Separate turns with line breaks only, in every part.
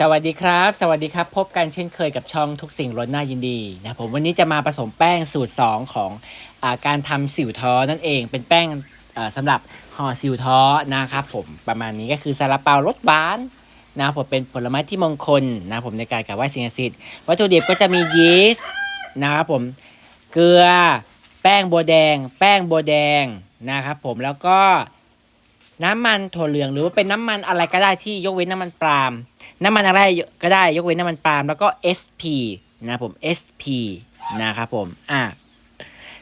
สวัสดีครับ สวัสดีครับ พบกันเช่นเคยกับช่องทุกสิ่งลดหน้ายินดีนะผมวันนี้จะมาผสมแป้งสูตร 2 ของอาการทำสิวท้อนั่นเอง เป็นแป้งอ่าสำหรับห่อสิวท้อนะครับผมประมาณนี้ก็คือซาลาเปารสหวานนะผมเป็นผลไม้ที่มงคลนะผมในการกราบไหว้สิ่งศักดิ์สิทธิ์วัตถุดิบก็จะมียีสต์นะครับผมเกลือแป้งบัวแดง แป้งบัวแดงนะครับผมแล้วก็ น้ำมันถั่วเหลืองหรือว่าเป็นน้ำมันอะไรก็ได้ที่ยกเว้นน้ำมันปาล์มน้ำมันอะไรก็ได้ยกเว้นน้ำมันปาล์มแล้วก็ SP นะผม SP นะครับผมอะ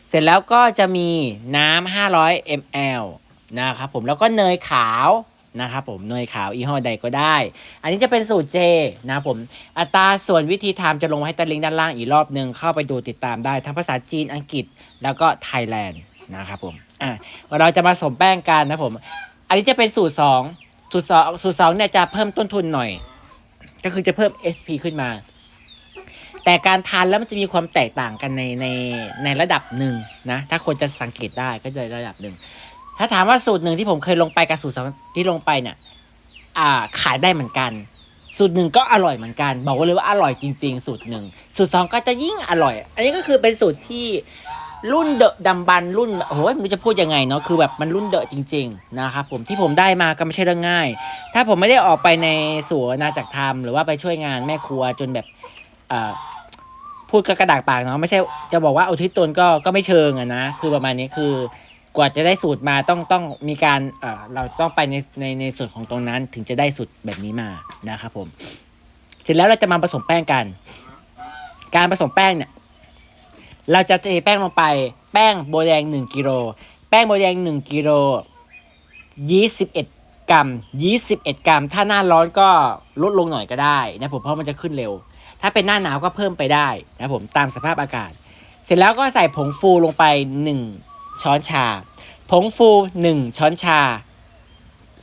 เสร็จแล้วก็จะมีน้ำ500 ml นะครับผมแล้วก็เนยขาวนะครับผมเนยขาวยี่ห้อใดก็ได้ อันนี้จะเป็นสูตรเจนะครับผมอัตราส่วนวิธีทำจะลงไว้ให้ใต้ลิงก์ด้านล่างอีกรอบหนึ่งเข้าไปดูติดตามได้ ทั้งภาษาจีนอังกฤษแล้วก็ไทยแลนด์นะครับผมอะเราจะมาผสมแป้งกันนะผม อันนี้จะเป็นสูตรสองสูตรสองสูตรสองเนี่ยจะเพิ่มต้นทุนหน่อย ก็คือจะเพิ่ม SP ขึ้นมา แต่การทานแล้วมันจะมีความแตกต่างกันในในในระดับหนึ่งนะ ถ้าคนจะสังเกตได้ก็จะระดับหนึ่ง ถ้าถามว่าสูตรหนึ่งที่ผมเคยลงไปกับสูตรสองที่ลงไปเนี่ย อ่าขายได้เหมือนกัน สูตรหนึ่งก็อร่อยเหมือนกัน บอกว่าเลยว่าอร่อยจริง ๆ สูตรหนึ่งสูตรสองก็จะยิ่งอร่อย อันนี้ก็คือเป็นสูตรที่ รุ่นเดอะดำบันรุ่นโอ้โหมันจะพูดยังไงเนาะคือแบบมันรุ่นเดอะจริง ๆ นะครับผมที่ผมได้มาก็ไม่ใช่เรื่องง่าย ถ้าผมไม่ได้ออกไปในสู่อาณาจักรธรรมหรือว่าไปช่วยงานแม่ครัวจนแบบพูดกระดากปากเนาะไม่ใช่จะบอกว่าอุทิศตนก็ก็ไม่เชิงอะนะคือประมาณนี้คือกว่าจะได้สูตรมาต้องต้องมีการเเราต้องไปในในในส่วนของตรงนั้นถึงจะได้สูตรแบบนี้มานะครับผม เสร็จแล้วเราจะมาผสมแป้งกัน การผสมแป้งเนี่ย เราจะเทแป้งลงไป แป้งโบแดง 1กิโลแป้งโบแดง 1กิโล21 กรัม 21 กรัม ถ้าหน้าร้อนก็ลดลงหน่อยก็ได้นะผมเพราะมันจะขึ้นเร็ว ถ้าเป็นหน้าหนาวก็เพิ่มไปได้นะผมตามสภาพอากาศ เสร็จแล้วก็ใส่ผงฟูลงไป 1 ช้อนชา ผงฟู 1 ช้อนชา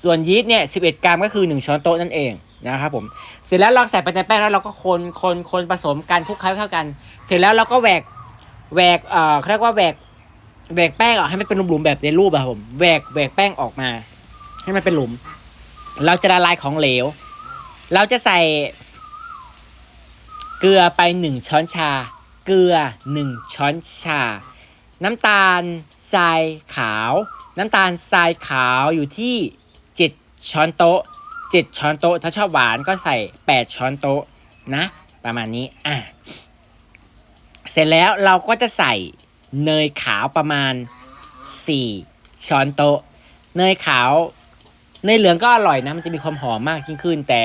ส่วนยีสต์เนี่ย 11 กรัมก็คือ 1 ช้อนโต๊ะนั่นเองนะครับผมเสร็จแล้วเราใส่ไปในแป้งแล้วเราก็คนคนคนผสมกันคลุกเคล้าเข้ากัน เสร็จแล้วเราก็แหวก แหวกเอ่อเขาเรียกว่าแหวกแหวกแป้งออกให้มันเป็นหลุมๆแบบในรูปอะผมแหวกแหวกแป้งออกมา ให้มันเป็นหลุม เราจะละลายของเหลว เราจะใส่ เกลือไปหนึ่งช้อนชา เกลือหนึ่งช้อนชา น้ำตาลทรายขาว น้ำตาลทรายขาวอยู่ที่7ช้อนโต๊ะ7ช้อนโต๊ะ ถ้าชอบหวานก็ใส่8ช้อนโต๊ะนะ ประมาณนี้อะ เสร็จแล้วเราก็จะใส่เนยขาวประมาณ 4 ช้อนโต๊ะ เนยขาวเนยเหลืองก็อร่อยนะ มันจะมีความหอมมากยิ่งขึ้น แต่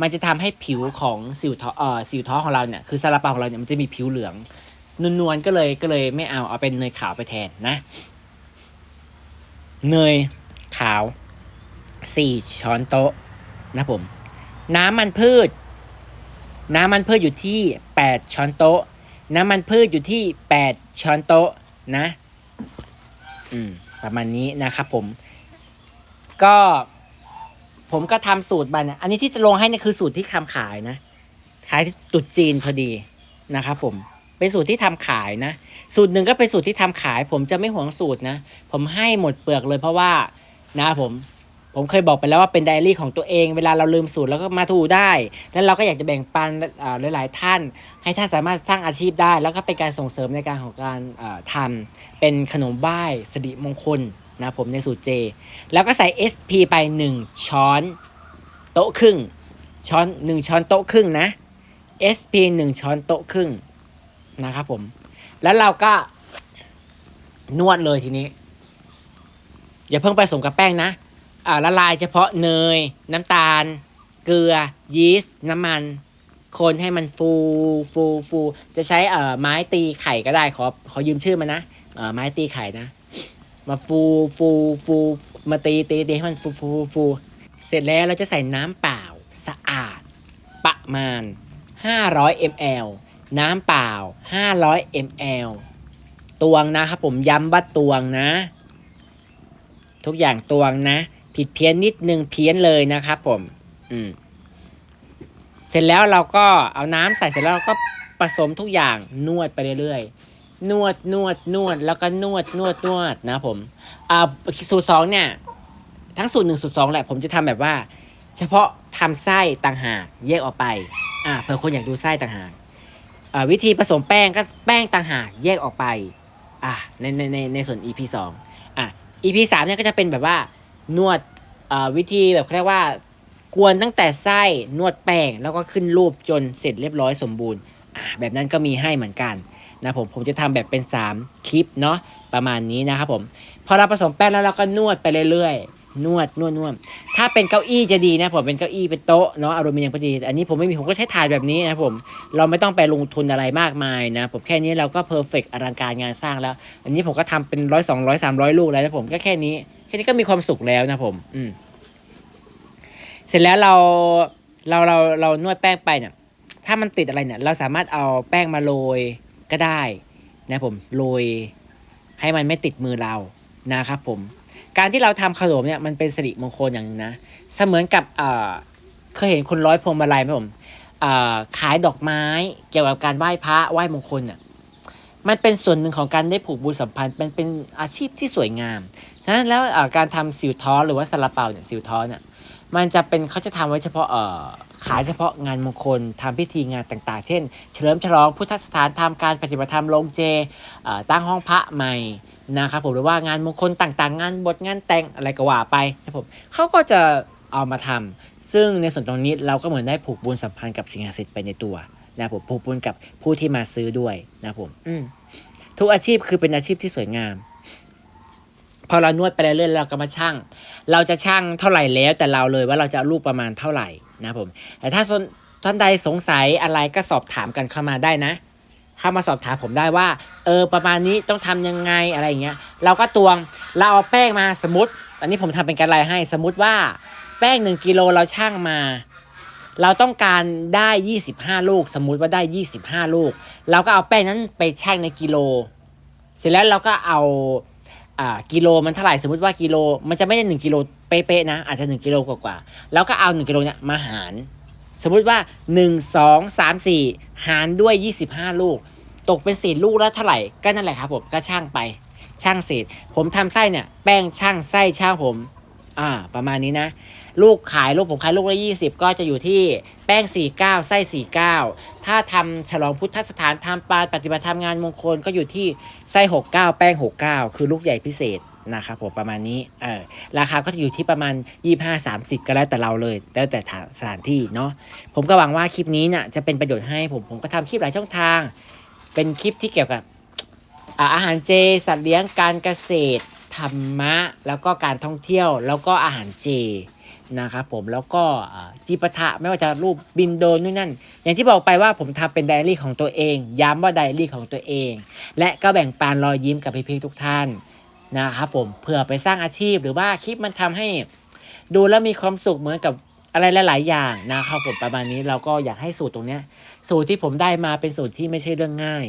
มันจะทำให้ผิวของสิวท้อเอ่อสิวท้อของเราเนี่ยคือซาลาเปาของเราเนี่ยมันจะมีผิวเหลืองนวลๆก็เลยก็เลยไม่เอาเอาเป็นเนยขาวไปแทนนะ เนยขาว4ช้อนโต๊ะนะผม น้ำมันพืช น้ำมันพืชอยู่ที่8ช้อนโต๊ะ น้ำมันพืชอยู่ที่ 8 ช้อนโต๊ะนะ อืม ประมาณนี้นะครับผม ก็ผมก็ทำสูตรมาเนี่ยอันนี้ที่จะลงให้เนี่ยคือสูตรที่ทำขายนะ ขายตุดจีนพอดีนะครับผม เป็นสูตรที่ทำขายนะ สูตรหนึ่งก็เป็นสูตรที่ทำขาย ผมจะไม่หวงสูตรนะ ผมให้หมดเปลือกเลยเพราะว่านะผม ผมเคยบอกไปแล้วว่าเป็นไดอารี่ของตัวเอง เวลาเราลืมสูตรแล้วก็มาถูได้ แล้วเราก็อยากจะแบ่งปันอ่าหลาย ๆ ท่าน ให้ท่านสามารถสร้างอาชีพได้ แล้วก็เป็นการส่งเสริมในการของการทำเป็นขนมบ้ายสิริมงคลนะผมในสูตรเจ แล้วก็ใส่ SP ไป 1 ช้อน โต๊ะครึ่ง ช้อน 1 ช้อนโต๊ะครึ่งนะ SP 1 ช้อนโต๊ะครึ่งนะครับผม แล้วเราก็นวดเลยทีนี้ อย่าเพิ่งไปผสมกับแป้งนะ ละลายเฉพาะเนย น้ำตาล เกลือ ยีสต์ น้ำมัน คนให้มันฟูฟูฟู จะใช้เอ่อไม้ตีไข่ก็ได้ ขอขอยืมชื่อมันนะเอ่อไม้ตีไข่นะ มาฟูฟูฟูมาตีตีตีให้มันฟูฟูฟูเสร็จแล้วเราจะใส่น้ำเปล่าสะอาด ประมาณ 500 ml น้ำเปล่า 500 ml ตวงนะครับผมย้ำว่าตวงนะ ทุกอย่างตวงนะ ผิดเพี้ยนนิดนึงเพี้ยนเลยนะครับผมอืมเสร็จแล้วเราก็เอาน้ำใส่เสร็จแล้วเราก็ผสมทุกอย่างนวดไปเรื่อยๆนวดนวดนวดแล้วก็นวดนวดนวดนะผมอ่าสูตรสองเนี่ย ทั้งสูตรหนึ่งสูตรสองแหละผมจะทำแบบว่า เฉพาะททำไส้ต่างหากแยกออกไปอ่าเผื่อคนอยากดูไส้ต่างหากอ่าวิธีผสมแป้งก็แป้งต่างหากแยกออกไปอ่าในในในในส่วน EP สองอะ EP สามเนี่ยก็จะเป็นแบบว่า นวดอ่าวิธีแบบเขาเรียกว่ากวนตั้งแต่ไส้นวดแป้งแล้วก็ขึ้นรูปจนเสร็จเรียบร้อยสมบูรณ์อ่าแบบนั้นก็มีให้เหมือนกันนะผมผมจะทำแบบเป็น 3 คลิปเนาะประมาณนี้นะครับผม พอเราผสมแป้งแล้วเราก็นวดไปเรื่อยๆ นวดนวดนวดถ้าเป็นเก้าอี้จะดีนะผมเป็นเก้าอี้เป็นโต๊ะเนาะอลูมิเนียมก็ดี อันนี้ผมไม่มีผมก็ใช้ถ่านแบบนี้นะผมเราไม่ต้องไปลงทุนอะไรมากมายนะผมแค่นี้เราก็เพอร์เฟกอลังการงานสร้างแล้ว อันนี้ผมก็ทำเป็นร้อยสองร้อยสามร้อยลูกแล้วนะผมก็แค่นี้ แค่นี้ก็มีความสุขแล้วนะผม อืม เสร็จแล้วเราเราเราเรานวดแป้งไปเนี่ย ถ้ามันติดอะไรเนี่ย เราสามารถเอาแป้งมาโรยก็ได้นะผมโรยให้มันไม่ติดมือเรานะครับผม การที่เราทำขนมเนี่ยมันเป็นสิริมงคลอย่างหนึงนะเสมือนกับเอ่อเคยเห็นคนร้อยพวงมาลัยไหมผมขายดอกไม้เกี่ยวกับการไหว้พระไหว้มงคลอะ มันเป็นส่วนหนึ่งของการได้ผูกบุญสัมพันธ์มันเป็นอาชีพที่สวยงาม ฉะนั้นแล้วการทำสิวท้อหรือว่าซาลาเปาเนี่ยสิวท้อเนี่ยมันจะเป็นเขาจะทำไว้เฉพาะเอ่อขายเฉพาะงานมงคลทำพิธีงานต่างๆ เช่น เฉลิมฉลองพุทธสถานทำการปฏิบัติธรรมลงเจตั้งห้องพระใหม่นะครับผมหรือว่างานมงคลต่างๆ งานบทงานแต่งอะไรก็ว่าไปนะครับผมเขาก็จะเอามาทำซึ่งในส่วนตรงนี้เราก็เหมือนได้ผูกบุญสัมพันธ์กับสิ่งศักดิ์สิทธิ์ไปในตัว นะครับผมผูกบุญกับผู้ที่มาซื้อด้วยนะครับผม อืมทุกอาชีพคือเป็นอาชีพที่สวยงาม พอเรานวดไปเรื่อยๆเราก็มาชั่งเราจะชั่งเท่าไหร่แล้วแต่เราเลยว่าเราจะเอารูปประมาณเท่าไหร่นะครับผม แต่ถ้าส่วนท่านใดสงสัยอะไรก็สอบถามกันเข้ามาได้นะเข้ามาสอบถามผมได้ว่า เออประมาณนี้ต้องทำยังไงอะไรอย่างเงี้ย เราก็ตวงเราเอาแป้งมาสมมติ อันนี้ผมทำเป็นการไลน์ให้สมมติว่าแป้งหนึ่งกิโลเราชั่งมา เราต้องการได้ 25 ลูก สมมุติว่าได้ 25 ลูก เราก็เอาแป้งนั้นไปชั่งในกิโล เสร็จแล้วเราก็เอาอ่ากิโลมันเท่าไหร่สมมติว่ากิโล มันจะไม่ได้หนึ่งกิโลเป๊ะๆนะ อาจจะหนึ่งกิโลกว่าๆแล้วก็เอาหนึ่งกิโลเนี่ยมาหาร สมมุติว่าหนึ่งสองสามสี่หารด้วยยี่สิบห้าลูก ตกเป็นเศษลูกแล้วเท่าไหร่ก็นั่นแหละครับผมก็ช่างไปช่างเศษผมทำไส้เนี่ย แป้งช่างไส้ช่างผม อ่า ประมาณนี้นะ ลูกขายลูกผมขายลูกละยี่สิบก็จะอยู่ที่แป้งสี่เก้าไส้สี่เก้าถ้าทำฉลองพุทธสถานทำปาปฏิบัติธรรมงานมงคลก็อยู่ที่ไส้หกเก้าแป้งหกเก้าคือลูกใหญ่พิเศษนะครับผมประมาณนี้เออราคาก็จะอยู่ที่ประมาณยี่ห้าสามสิบก็แล้วแต่เราเลย แล้วแต่สถานที่เนาะผมก็หวังว่าคลิปนี้เนี่ยจะเป็นประโยชน์ให้ผมผมก็ทำคลิปหลายช่องทาง เป็นคลิปที่เกี่ยวกับอาหารเจสัตว์เลี้ยงการเกษตร ธรรมะ แล้วก็การท่องเที่ยวแล้วก็อาหารเจ นะครับผมแล้วก็จีปะทะไม่ว่าจะรูปบินโดนนู่นนั่น อย่างที่บอกไปว่าผมทำเป็นไดอารี่ของตัวเอง ย้ำว่าไดอารี่ของตัวเอง และก็แบ่งปันรอยยิ้มกับพี่ๆทุกท่านนะครับผมเพื่อไปสร้างอาชีพหรือว่าคลิปมันทำให้ ดูแล้วมีความสุขเหมือนกับอะไรหลาย ๆ อย่างนะครับผมประมาณนี้เราก็อยากให้สูตรตรงเนี้ย สูตรที่ผมได้มาเป็นสูตรที่ไม่ใช่เรื่องง่าย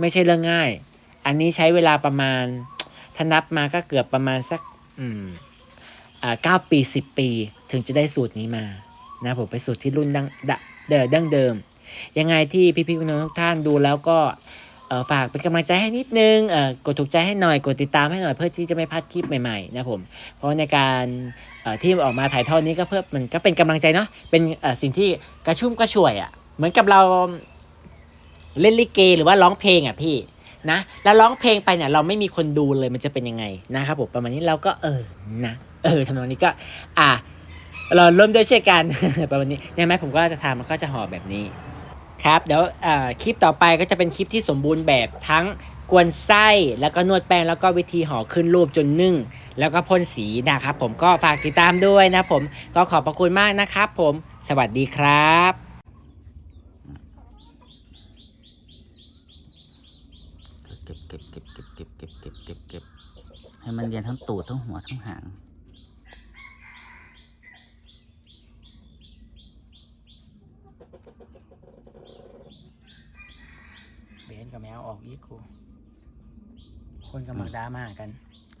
ไม่ใช่เรื่องง่าย อันนี้ใช้เวลาประมาณถ้านับมาก็เกือบประมาณสัก อืม อ่าเก้าปีสิบปี ถึงจะได้สูตรนี้มานะผมเป็นสูตรที่รุ่นดังเดิมดั้งเดิม ยังไงที่พี่ๆคุณน้องทุกท่านดูแล้วก็ฝากเป็นกำลังใจให้นิดนึงกดถูกใจให้หน่อย กดติดตามให้หน่อยเพื่อที่จะไม่พลาดคลิปใหม่ๆนะผม เพราะในการที่ออกมาถ่ายทอดนี้ก็เพื่อมันก็เป็นกำลังใจเนาะ เป็นสิ่งที่กระชุ่มกระชวยอะ่ะ เหมือนกับเราเล่นลิเกหรือว่าร้องเพลงอะพี่นะ แล้วร้องเพลงไปเนี่ยเราไม่มีคนดูเลยมันจะเป็นยังไงนะครับผมประมาณนี้เราก็เออนะ เออทำนองนี้ก็ อะเราเริ่มด้วยเช่นกันประมาณนี้ใช่ไหมผมก็จะทำมันก็จะห่อแบบนี้ ครับเดี๋ยวคลิปต่อไปก็จะเป็นคลิปที่สมบูรณ์แบบทั้งกวนไส้แล้วก็นวดแป้งแล้วก็วิธีห่อขึ้นรูปจนนึ่ง แล้วก็พ่นสีนะครับผมก็ฝากติดตามด้วยนะผมก็ขอบพระคุณมากนะครับผมสวัสดีครับ
เก็บเก็บเก็บเก็บเก็บเก็บเก็บให้มันเรียนทั้งตูดทั้งหัวทั้งหาง
กับแมวออกอีกกูคนกำลังดราม่ากัน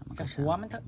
มัน
สั
ก็
ก
ช้า
หัวมันเถอะ